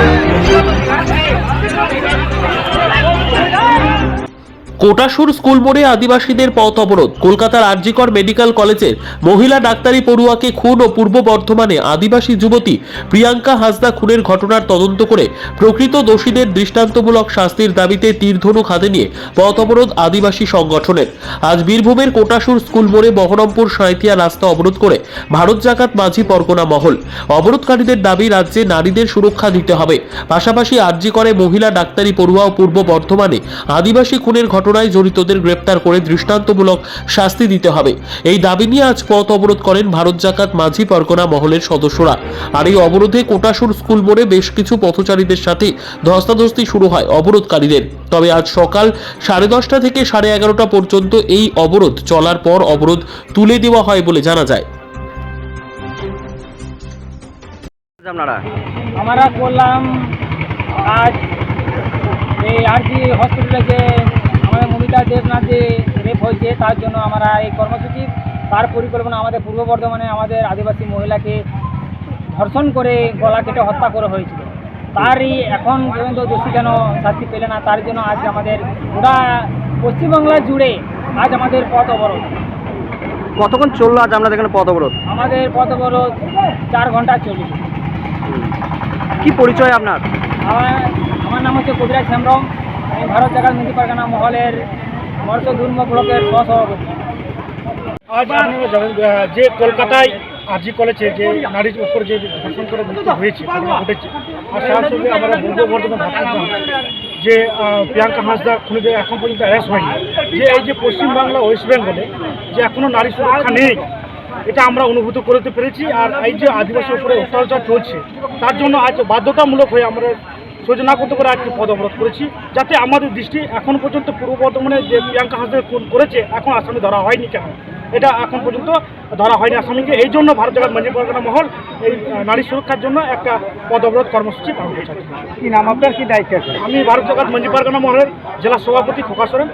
Yeah. Kotasur school মোড়ে আদিবাসীদের পথ অবরোধ। কলকাতার আরজিকর মেডিকেল কলেজের মহিলা ডাক্তারি পড়ুয়াকে খুন ও পূর্ব বর্ধমানে আদিবাসী যুবতী প্রিয়াঙ্কা হাসদা খুনের ঘটনার তদন্ত করে প্রকৃত দোষীদের দৃষ্টান্তমূলক শাস্তির দাবিতে তীরধনুক হাতে নিয়ে পথ অবরোধ আদিবাসী সংগঠনের। আজ বীরভূমের কোটাসুর স্কুল মোড়ে বহরমপুর সাঁইথিয়া রাস্তা অবরোধ করে ভারত জাকাত মাঝি পরগনা মহল। অবরোধকারীদের দাবি, রাজ্যে নারীদের সুরক্ষা দিতে হবে। পাশাপাশি আরজি করে মহিলা ডাক্তারি পড়ুয়া ও পূর্ব বর্ধমানে আদিবাসী খুনের ঘটনায় জড়িতদের গ্রেপ্তার করে দৃষ্টান্তমূলক শাস্তি দিতে হবে। এই দাবি নিয়ে আজ পথ অবরোধ করেন ভারত জাকাত মাঝি পরগনা মহলের সদস্যরা। আর এই অবরোধে কোটাসুর স্কুল মোড়ে বেশ কিছু পথচারীদের সাথে ধস্তাধস্তি শুরু হয় অবরোধকারীদের। তবে আজ সকাল সাড়ে দশটা থেকে সাড়ে এগারোটা পর্যন্ত এই অবরোধ চলার পর অবরোধ তুলে দেওয়া হয় বলে জানা যায়। আপনারা? আমরা করলাম আজ এই আর জি হসপিটালে যে আমাদের দেবনাথ যে রেপ হয়েছে তার জন্য আমরা এই কর্মসূচি তার পরিকল্পনা আমাদের পূর্ব বর্ধমানে আমাদের আদিবাসী মহিলাকে ধর্ষণ করে গলা কেটে হত্যা করা হয়েছিল। তারই এখন পর্যন্ত দোষী কেন শাস্তি পেলে না তার জন্য আজ আমাদের গোটা পশ্চিমবাংলা জুড়ে আজ আমাদের পথ অবরোধ। কতক্ষণ চলল আজ আপনাদের এখানে পথ অবরোধ? আমাদের পথ অবরোধ চার ঘণ্টা চলেছে। কি পরিচয় আপনার? আমার আমার নাম হচ্ছে কবিরাজ হেমব্রম। আমি ভারত জাগাত মুদি পারগানা মহলের আজ যে কলকাতায় আরজি কলেজে যে নারীর উপর যে ধর্ষণ করে মৃত্যু হয়েছে, ঘটেছে, আর তার সঙ্গে আমরা পূর্ব বর্ধমান যে প্রিয়াঙ্কা হাঁসদা খুনিদের এখন পর্যন্ত অ্যারেস্ট হয়নি। যে এই যে পশ্চিমবাংলা ওয়েস্ট বেঙ্গলে যে এখনও নারী সুরক্ষা নেই, এটা আমরা অনুভূত করতে পেরেছি, আর এই যে আদিবাসীর উপরে অত্যাচার চলছে, তার জন্য আজ বাধ্যতামূলক হয়ে আমরা সহ্য না করতে পারে একটি পদ অবরোধ করেছি। যাতে আমাদের দৃষ্টি এখন পর্যন্ত পূর্ব বর্ধমানে যে প্রিয়াঙ্কা হাসদের খুন করেছে এখন আসামি ধরা হয়নি কেন? এটা এখন পর্যন্ত ধরা হয়নি আসামিকে। এই জন্য ভারত জগৎ মঞ্জি পরগনা মহল এই নারী সুরক্ষার জন্য একটা পদ অবরোধ কর্মসূচি পালন করছে। কি নাম আপনার? কি দায়িত্ব আছে? আমি ভারত জগৎ মঞ্জি পরগনা মহলের জেলা সভাপতি খোকা সোরেন।